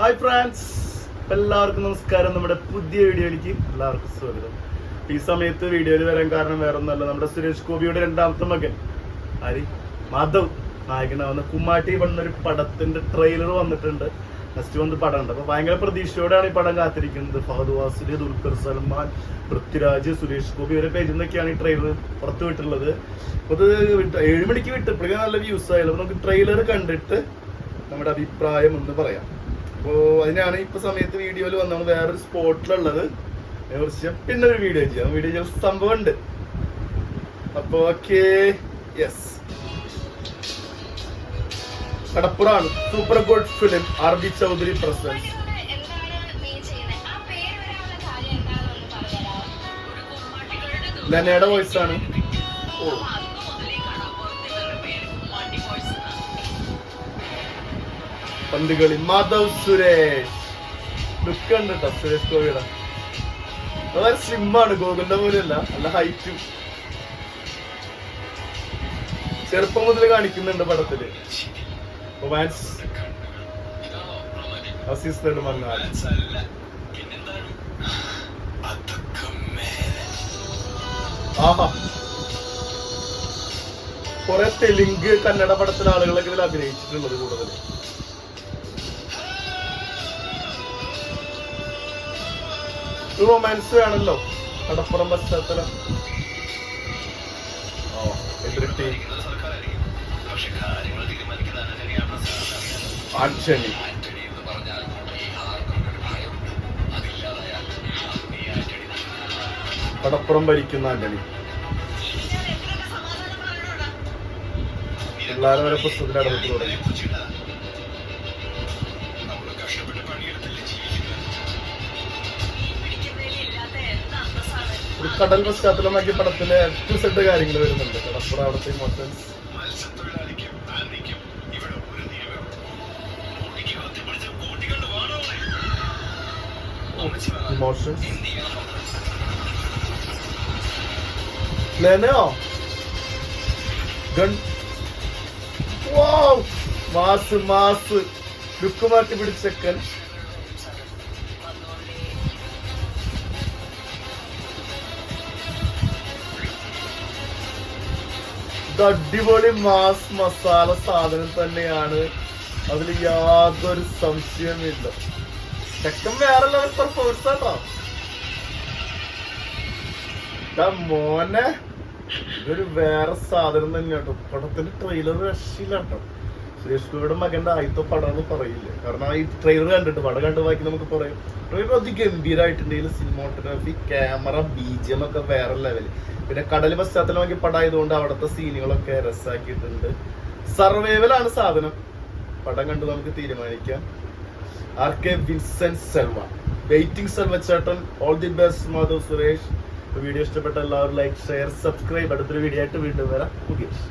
Hi France എല്ലാവർക്കും നമസ്കാരം. നമ്മുടെ പുതിയ വീഡിയോയിലേക്ക് എല്ലാവർക്കും സ്വാഗതം. ഈ സമയത്ത് വീഡിയോയിൽ വരാൻ കാരണം വേറെ ഒന്നല്ല നമ്മുടെ സുരേഷ് ഗോപിയുടെ രണ്ടാമത്തെ മകൻ ആര്? മാധവ്. നായകനാവുന്ന കുമ്മാട്ടി എന്നൊരു പടത്തിന്റെ ട്രെയിലർ വന്നിട്ടുണ്ട്. നെക്സ്റ്റ് പടം ഉണ്ട് അപ്പൊ ഭയങ്കര പ്രതീക്ഷയോടെയാണ് ഈ പടം കാത്തിരിക്കുന്നത്. ഫഹദ് വാസിൽ ദുൽഖർ സൽമാൻ പൃഥ്വിരാജ് സുരേഷ് ഗോപി ഇവരെ പേജിൽ നിന്നൊക്കെയാണ് ഈ ട്രെയിലർ പുറത്തു വിട്ടുള്ളത് ഇത് വിട്ട് ഏഴ് മണിക്ക് വിട്ടപ്പോഴേക്കും നല്ല വ്യൂസ് ആയാലും നമുക്ക് ട്രെയിലർ കണ്ടിട്ട് നമ്മുടെ അഭിപ്രായം എന്ന് പറയാം. അപ്പോ അതിനാണ് ഇപ്പൊ സമയത്ത് വീഡിയോയിൽ വന്നത് വേറൊരു സ്പോട്ടിലുള്ളത്. കുറിച്ച് പിന്നെ ഒരു വീഡിയോ ചെയ്യാം. വീഡിയോ ചെയ്യാൻ സംഭവം ഉണ്ട് അപ്പൊ okay yes കടപ്പുറാണ്. Super good film R B Choudhary presence ലെനയുടെ voice ആണ്. ഓ. പന്തുകളി. മാധവ് സുരേഷ്. ലുക്ക് കേട്ടോ സുരേഷ് ഗോപിയുടെ വളരെ സ്ലിമ്മാണ് ഗോകുലിന്റെ പോലെയല്ല നല്ല ഹൈറ്റും ചെറുപ്പം മുതൽ കാണിക്കുന്നുണ്ട് പടത്തിൽ. റൊമാൻസ് അസീസ് നെടുമങ്ങാട് ആഹാ. കുറെ തെലുങ്ക് കന്നഡ പടത്തിലെ ആളുകളൊക്കെ ഇതിൽ അഭിനയിച്ചിട്ടുള്ളത് കൂടുതൽ റൊമാൻസ് ആണല്ലോ. കടപ്പുറം പശ്ചാത്തലം. ആന്റണി കടപ്പുറം ഭരിക്കുന്ന ആന്റണി പിള്ളേരെ വരെ പുസ്തകത്തിന്റെ അടവത്തിൽ തുടങ്ങി കടൽ പശ്ചാത്തലമാക്കി പടത്തിലെ സെറ്റ് കാര്യങ്ങൾ വരുന്നുണ്ട്. കടപ്പുറ അവിടുത്തെ emotions emotions Leno gun wow mass mass look മാറ്റി പിടിച്ചക്കൻ ഇത് അടിപൊളി മാസ് മസാല സാധനം തന്നെയാണ്. അതിൽ യാതൊരു സംശയമില്ല ചെക്കൻ വേറെ ലെവൽ പെർഫോമൻസ് ആട്ടോ. മോനെ ഇതൊരു വേറെ സാധനം തന്നെയാട്ടോ. പടത്തിന്റെ ട്രെയിലർ രക്ഷയില്ല കേട്ടോ സുരേഷ് ഗോപിയുടെ മകന്റെ ആദ്യത്തെ പടമെന്ന് പറയില്ല? കാരണം ഈ ട്രെയിലർ കണ്ടിട്ട് പടം കണ്ടു ബാക്കി നമുക്ക് പറയാം ട്രെയിലർ അതിഗംഭീരമായിട്ടുണ്ട് ഇതിൽ സിനിമോട്ടോഗ്രാഫി ക്യാമറ ബീജിയം ഒക്കെ വേറെ ലെവൽ പിന്നെ കടൽ പശ്ചാത്തലമാക്കി പടമായതുകൊണ്ട് അവിടുത്തെ സീനുകളൊക്കെ രസാക്കിയിട്ടുണ്ട്. സർവൈവലാണ് സാധനം. പടം കണ്ട് നമുക്ക് തീരുമാനിക്കാം. R K Vincent Selva waiting Selva ചേട്ടൻ all the best Madhav Suresh. Video ഇഷ്ടപ്പെട്ട എല്ലാവരും ലൈക്ക് ഷെയർ സബ്സ്ക്രൈബ് അടുത്തൊരു വീഡിയോ ആയിട്ട് വീണ്ടും വരാം. മുകേഷ്.